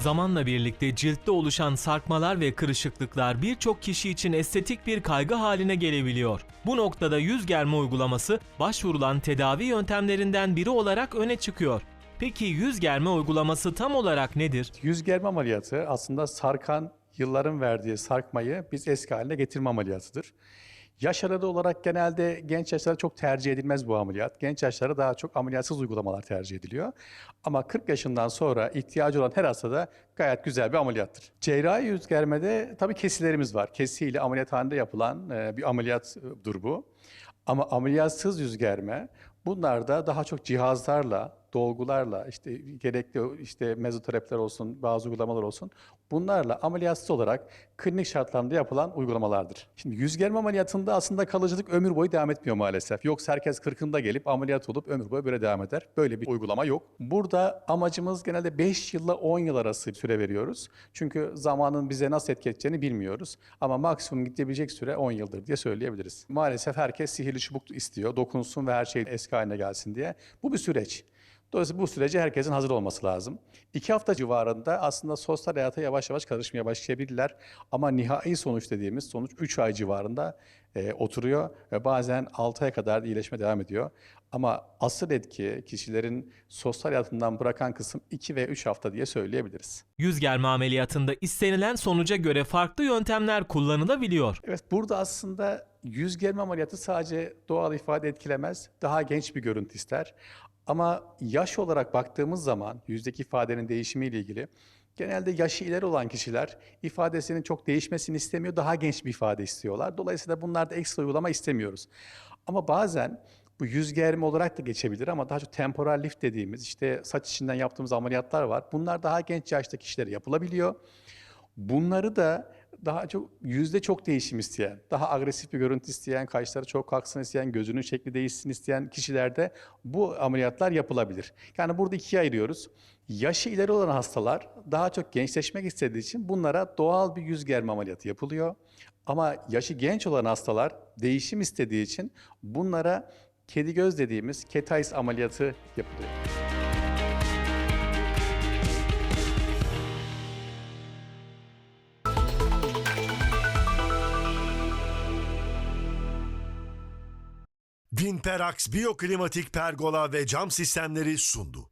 Zamanla birlikte ciltte oluşan sarkmalar ve kırışıklıklar birçok kişi için estetik bir kaygı haline gelebiliyor. Bu noktada yüz germe uygulaması başvurulan tedavi yöntemlerinden biri olarak öne çıkıyor. Peki yüz germe uygulaması tam olarak nedir? Yüz germe ameliyatı aslında sarkan yılların verdiği sarkmayı biz eski haline getirme ameliyatıdır. Yaş aralığı olarak genelde genç yaşlara çok tercih edilmez bu ameliyat. Genç yaşlara daha çok ameliyatsız uygulamalar tercih ediliyor. Ama 40 yaşından sonra ihtiyacı olan her hastada gayet güzel bir ameliyattır. Cerrahi yüz germede tabii kesilerimiz var. Kesiyle ameliyathanede yapılan e, bir ameliyatdır bu. Ama ameliyatsız yüz germe bunlarda daha çok cihazlarla, dolgularla, işte gerekli işte mezoterapiler olsun, bazı uygulamalar olsun bunlarla ameliyatsız olarak klinik şartlarda yapılan uygulamalardır. Şimdi yüz germe ameliyatında aslında kalıcılık ömür boyu devam etmiyor maalesef. Yoksa herkes 40'ında gelip ameliyat olup ömür boyu böyle devam eder. Böyle bir uygulama yok. Burada amacımız genelde 5 yılla 10 yıl arası süre veriyoruz. Çünkü zamanın bize nasıl etki edeceğini bilmiyoruz. Ama maksimum gidebilecek süre 10 yıldır diye söyleyebiliriz. Maalesef herkes sihirli çubuk istiyor. Dokunsun ve her şey eski haline gelsin diye. Bu bir süreç. Dolayısıyla bu sürece herkesin hazır olması lazım. İki hafta civarında aslında sosyal hayata yavaş yavaş karışmaya başlayabilirler. Ama nihai sonuç dediğimiz sonuç 3 ay civarında e, oturuyor ve bazen 6 aya kadar da iyileşme devam ediyor. Ama asıl etki kişilerin sosyal hayatından bırakan kısım 2 ve 3 hafta diye söyleyebiliriz. Yüz germe ameliyatında istenilen sonuca göre farklı yöntemler kullanılabiliyor. Evet burada aslında yüz germe ameliyatı sadece doğal ifade etkilemez. Daha genç bir görüntü ister. Ama yaş olarak baktığımız zaman yüzdeki ifadenin değişimiyle ilgili genelde yaşı ileri olan kişiler ifadesinin çok değişmesini istemiyor. Daha genç bir ifade istiyorlar. Dolayısıyla bunlarda ekstra uygulama istemiyoruz. Ama bazen bu yüz germe olarak da geçebilir ama daha çok temporal lift dediğimiz işte saç içinden yaptığımız ameliyatlar var. Bunlar daha genç yaşta kişilere yapılabiliyor. Bunları da daha çok yüzde çok değişim isteyen, daha agresif bir görüntü isteyen, kaşları çok kalksın isteyen, gözünün şekli değişsin isteyen kişilerde bu ameliyatlar yapılabilir. Yani burada ikiye ayırıyoruz. Yaşı ileri olan hastalar daha çok gençleşmek istediği için bunlara doğal bir yüz germe ameliyatı yapılıyor. Ama yaşı genç olan hastalar değişim istediği için bunlara kedi göz dediğimiz ketais ameliyatı yapılıyor. Vinperax Biyoklimatik Pergola ve Cam Sistemleri sundu.